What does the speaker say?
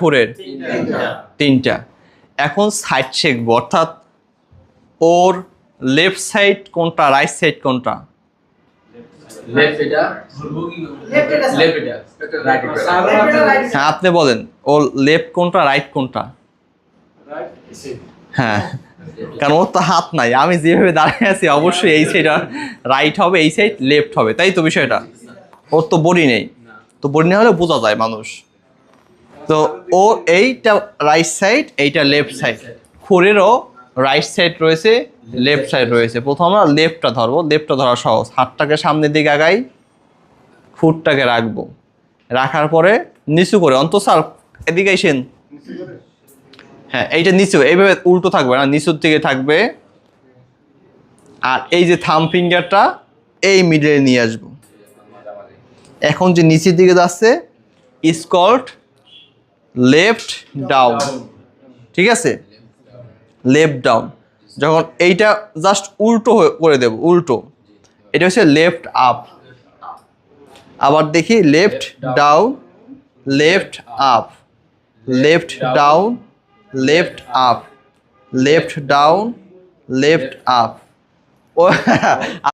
ফোরের তিনটা। এখন সাইড শেখবো অর্থাৎ ওর লেফট সাইড কোনটা রাইট সাইড কোনটা? হ্যাঁ আপনি বলেন ওর লেফট কোনটা রাইট কোনটা? হ্যাঁ কারণ ওর তো হাত নাই আমি যেভাবে দাঁড়িয়ে আছি অবশ্যই এই সাইড রাইট হবে এই সাইড লেফট হবে তাই তো বিষয়টা? ওর তো বডি নেই। তো বডি না হলে বোঝা যায় মানুষ। তো ও এইটা রাইট সাইড এইটা লেফট সাইড খুরেরও রাইট সাইড রয়েছে লেফট সাইড রয়েছে। প্রথম আমরা লেফটটা ধরবো। লেফটটা ধরা সহজ। হাতটাকে সামনের দিকে আগাই ফুটটাকে রাখব। রাখার পরে নিচু করে অন্তঃসার এদিকে আইসেন হ্যাঁ এইটা নিচু। এইভাবে উল্টো থাকবে না, নিচুর দিকে থাকবে। আর এই যে থাম ফিঙ্গারটা এই মিডলে নিয়ে আসব। এখন যে নিচের দিকে যাচ্ছে স্কল্ড লেফট ডাউন ঠিক আছে? লেফট ডাউন যখন এইটা জাস্ট উল্টো করে দেব, উল্টো। এটা হচ্ছে লেফট আপ আবার দেখি left down left up left down left up left down left up ও